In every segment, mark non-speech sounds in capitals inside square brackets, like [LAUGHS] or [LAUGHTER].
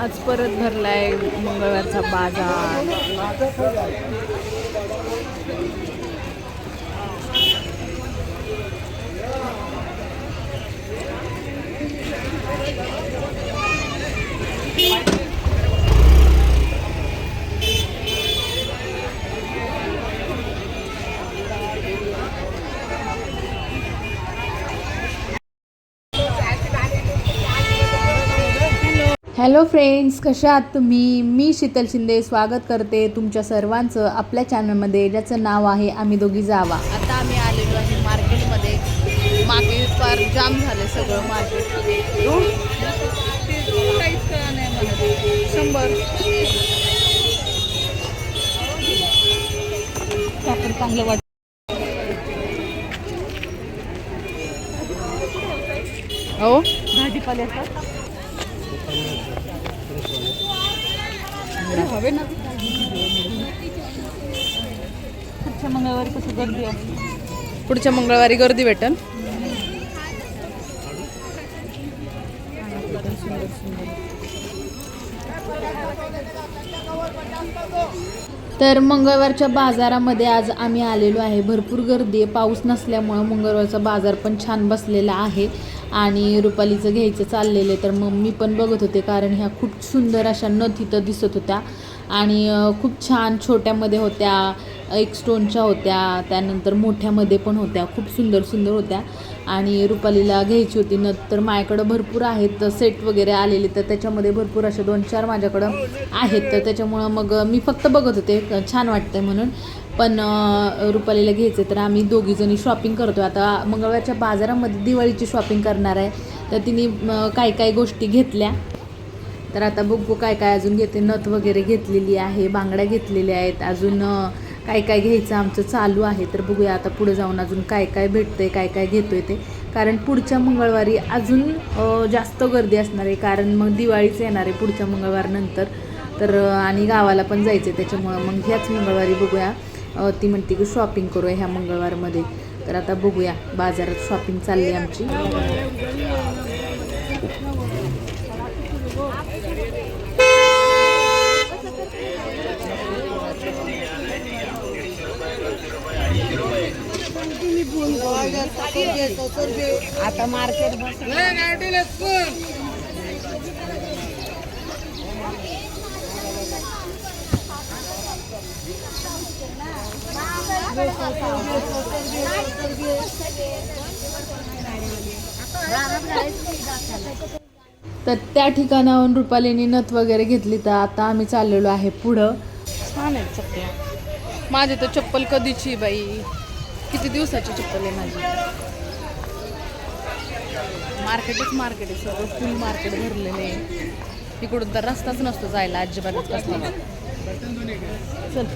आज परत भरलाय मंगळवारचा बाजार. हॅलो फ्रेंड्स कशा आहात तुम्ही? मी शीतल शिंदे स्वागत करते तुमच्या सर्वांचं आपल्या चॅनलमध्ये ज्याचं नाव आहे आम्ही दोघी जावा. आता आम्ही आलेलो आहे मार्केटमध्ये. मागे फार जाम झाले सगळं मार्केट मला. शंभर. चांगलं वाटत. हो? भाजीपाल्याचं? हवे ना. पुढच्या मंगळवारी कसं गर्दी आहे पुढच्या मंगळवारी गर्दी भेटन. तर मंगळवारच्या बाजारामध्ये आज आम्ही आलेलो आहे. भरपूर गर्दी आहे. पाऊस नसल्यामुळं मंगळवारचा बाजार पण छान बसलेला आहे. आणि रुपालीचं घ्यायचं चाललेलं तर मग मी पण बघत होते कारण ह्या खूप सुंदर अशा नथ इथं दिसत होत्या. आणि खूप छान छोट्यामध्ये होत्या एक स्टोनच्या होत्या त्यानंतर मोठ्यामध्ये पण होत्या खूप सुंदर सुंदर होत्या. आणि रुपालीला घ्यायची होती नथ तर माझ्याकडं भरपूर आहेत सेट वगैरे आलेले तर त्याच्यामध्ये भरपूर असे दोन चार माझ्याकडं आहेत. तर त्याच्यामुळं मग मी फक्त बघत होते छान वाटतंय म्हणून. पण रुपालीला घ्यायचे तर आम्ही दोघीजणी शॉपिंग करतो आता मंगळवारच्या बाजारामध्ये दिवाळीची शॉपिंग करणार आहे. तर तिने काय काय गोष्टी घेतल्या. तर आता बघू काय काय अजून घेते. नथ वगैरे घेतलेली आहे बांगड्या घेतलेल्या आहेत. अजून काय काय घ्यायचं आमचं चालू आहे. तर बघूया आता पुढे जाऊन अजून काय काय भेटतं आहे काय काय घेतो आहे ते. कारण पुढच्या मंगळवारी अजून जास्त गर्दी असणार आहे. कारण मग दिवाळीच येणार आहे पुढच्या मंगळवारनंतर तर आणि गावाला पण जायचं आहे त्याच्यामुळं. मग ह्याच मंगळवारी बघूया. ती म्हणते की शॉपिंग करूया ह्या मंगळवारमध्ये. तर आता बघूया बाजारात शॉपिंग चालली आहे आमची. आता मार्केट तर त्या ठिकाणाहून रुपालीने नथ वगैरे घेतली तर आता आम्ही चाललेलो आहे पुढं. छान आहे चप्पल. माझी तर चप्पल कधीची बाई? किती दिवसाची चप्पल आहे माझी? मार्केटच मार्केट आहे सगळं. फुल मार्केट भरलेलं आहे. इकडून तर रस्ताच नसतो जायला अजिबातच चल.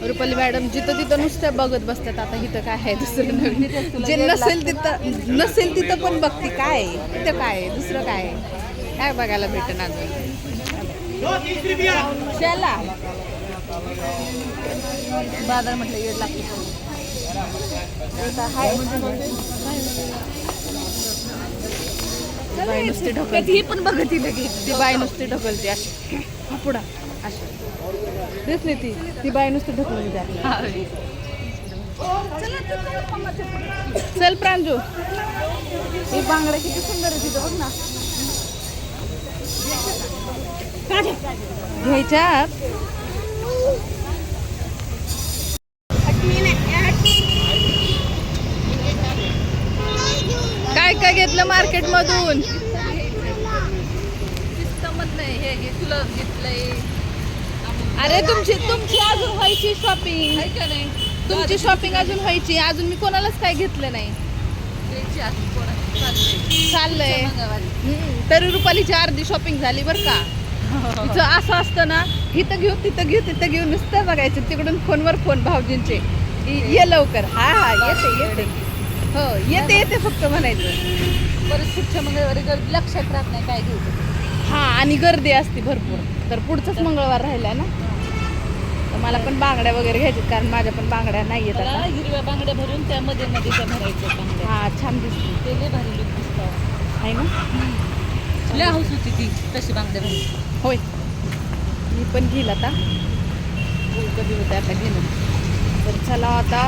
रुपाली मॅडम जिथं तिथं नुसत्या बघत बसतात. आता इथं काय आहे दुसरं [LAUGHS] नवीन जे नसेल तिथं नसेल तिथं पण बघते काय आहे? तिथं काय आहे? दुसरं काय आहे? काय बघायला भेटन अजून चला. बाजार म्हटलं येड लागतो. नुसती ढकलती. ही पण बघती लगेच ती बाई नुसती ढकलते अशी. पुढा. अशी. दिसली ती. ती बाई नुसती ढकलली त्या चल प्रांजू. ही बांगड्या किती सुंदर आहे तिथं बघ ना. घ्यायच्यात काय काय घेतलं मार्केट मधून हे घेतलं घेतलंय अरे तुमची तुमची अजून व्हायची शॉपिंग तुमची शॉपिंग अजून व्हायची. अजून मी कोणालाच काय घेतलं नाही. चाललंय. हम्म, तरी रुपालीची अर्धी शॉपिंग झाली बरं का. तिचं असं असतं ना इथं घेऊ तिथं घेऊ तिथं घेऊ नुसतं बघायचं. तिकडून फोनवर फोन भाऊजींचे. ये लवकर. हा हा येते येते. हो येते येते फक्त म्हणायचं. परत पुढच्या मंगळवारी गर्दी लक्षात राहत नाही काय घ्यायचं हा आणि गर्दी असते भरपूर. तर पुढचाच मंगळवार राहिला ना. तर मला पण बांगड्या वगैरे घ्यायच्यात कारण माझ्या पण बांगड्या नाही येत त्याला आता हिरव्या बांगड्या भरून त्यामध्ये मध्ये त्या भरायच्या बांगड्या. हा छान दिसते ते लय भारी दिसतं. आहे ना? लय हौस होती ती तशी बांगड्या भरून. होय. मी पण घेईल आता. कधी होते आता घेणं. तर चला आता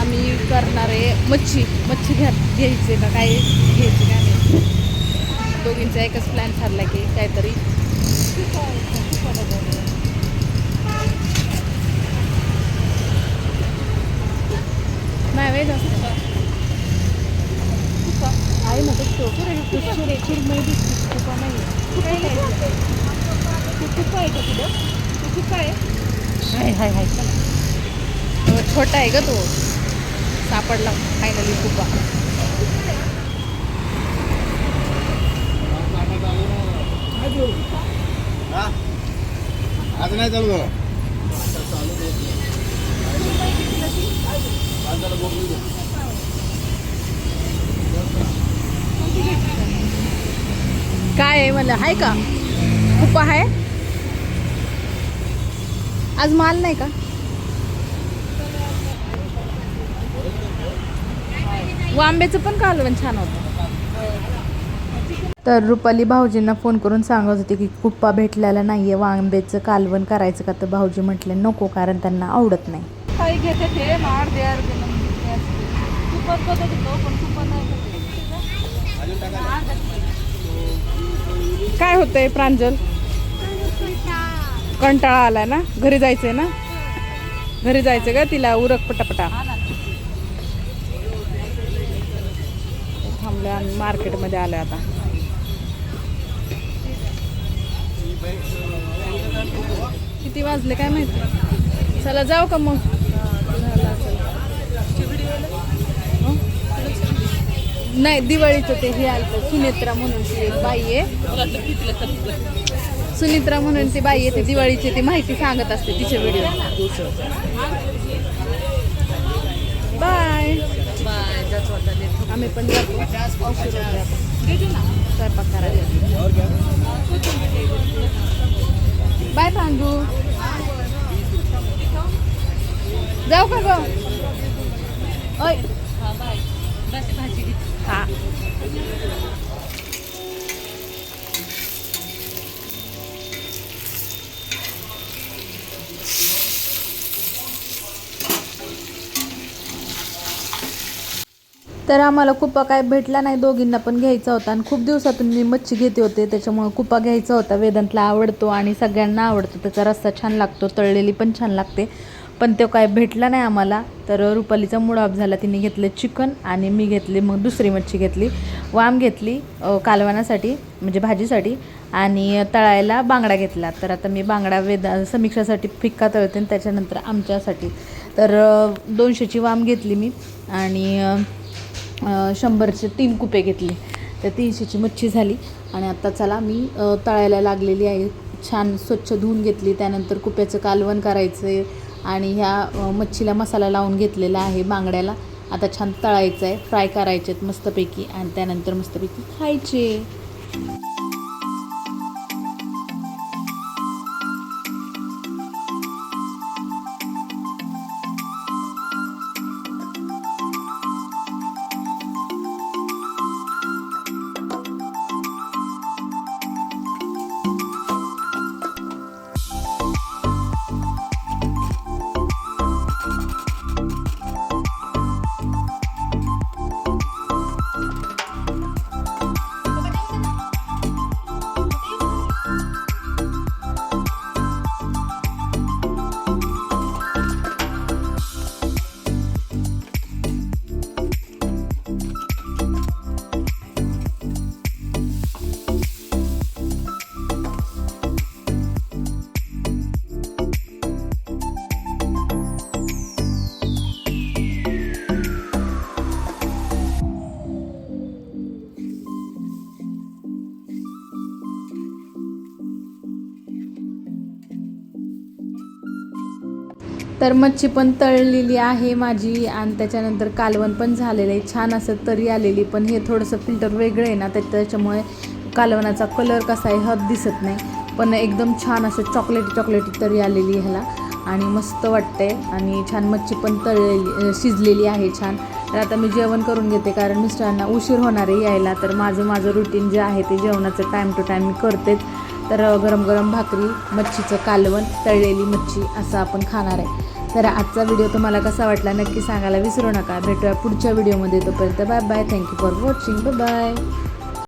आम्ही करणार आहे मच्छी. मच्छी घ्या घ्यायचे का काय घ्यायची काय नाही. दोघींचा एकच प्लॅन ठरला की काहीतरी. जास्त आहे. तुका नाही तुका आहे? का तुझं तू तुका आहे? हाय हाय हाय. चला छोटा आहे ग तो. सापडला फायनली तुका आज नाही चालू काय आहे मला आहे का? खूप आहे? आज माल नाही का? वांब्याचं पण कालवण छान होतं. तर रुपाली भाऊजींना फोन करून सांगत होते की कुप्पा भेटलेला नाही आहे वांब्याचं कालवण करायचं का? तर भाऊजी म्हटले नको कारण त्यांना आवडत नाही. काही घेते ते मार पण नाही काय होतंय प्रांजल? कंटाळा आलाय ना? घरी जायचंय ना? घरी जायचं का तिला? उरक पटापटा. थांबल्या मार्केटमध्ये आलं आता. किती वाजले काय माहिती? चला जाऊ का मग? नाही दिवाळीचं ते हे आलं सुनेत्रा म्हणून ती एक बाई आहे. सुनित्रा म्हणून ती बाई आहे ती दिवाळीची ती माहिती सांगत असते तिचे व्हिडिओ बाय बाय आम्ही पण स्वयंपाक करायला बाय पांडू. जाऊ का ग? ओय. हा พระ तर तर आम्हाला कुप्पा काय भेटला नाही दोघींना पण घ्यायचा होता आणि खूप दिवसातून मी मच्छी घेते होते त्याच्यामुळं कुप्पा घ्यायचा होता. वेदांतला आवडतो आणि सगळ्यांना आवडतो. त्याचा रस्सा छान लागतो तळलेली पण छान लागते. पण तो काय भेटला नाही आम्हाला. तर रुपालीचा मूड ऑफ झाला. तिने घेतलं चिकन आणि मी घेतली मग दुसरी मच्छी घेतली. वाम घेतली कालवानासाठी कालवणासाठी म्हणजे भाजीसाठी आणि तळायला बांगडा घेतला. तर आता मी बांगडा वेदा समीक्षासाठी फिक्का तळते आणि त्याच्यानंतर आमच्यासाठी. तर दोनशेची वाम घेतली मी आणि शंभरचे तीन कुपे घेतले. तर तीनशेची मच्छी झाली आणि आता चला मी तळायला लागलेली आहे. छान स्वच्छ धुवून घेतली. त्यानंतर कुप्याचं कालवण करायचं आहे आणि ह्या मच्छीला मसाला लावून घेतलेला आहे बांगड्याला. आता छान तळायचं आहे फ्राय करायचे आहेत मस्तपैकी आणि त्यानंतर मस्तपैकी खायचे. तर मच्छी पण तळलेली आहे माझी आणि त्याच्यानंतर कालवण पण झालेलं आहे. छान असं तरी आलेली पण हे थोडंसं फिल्टर वेगळं आहे ना तर त्याच्यामुळे कालवणाचा कलर कसा आहे हद दिसत नाही. पण एकदम छान असं चॉकलेटी चॉकलेटी तरी आलेली ह्याला. आणि मस्त वाटते आणि छान मच्छी पण तळलेली शिजलेली आहे छान. तर आता मी जेवण करून घेते कारण मिस्टरांना उशीर होणार आहे यायला. तर माझं माझं रुटीन जे आहे ते जेवणाचं टाईम टू टाईम मी करतेच. तर गरम गरम भाकरी मच्छीचं कालवण तळलेली मच्छी असं आपण खाणार आहे. तर आजचा व्हिडिओ तुम्हाला कसा वाटला नक्की सांगायला विसरू नका. भेटूया पुढच्या व्हिडिओमध्ये तोपर्यंत bye bye thank you for watching bye bye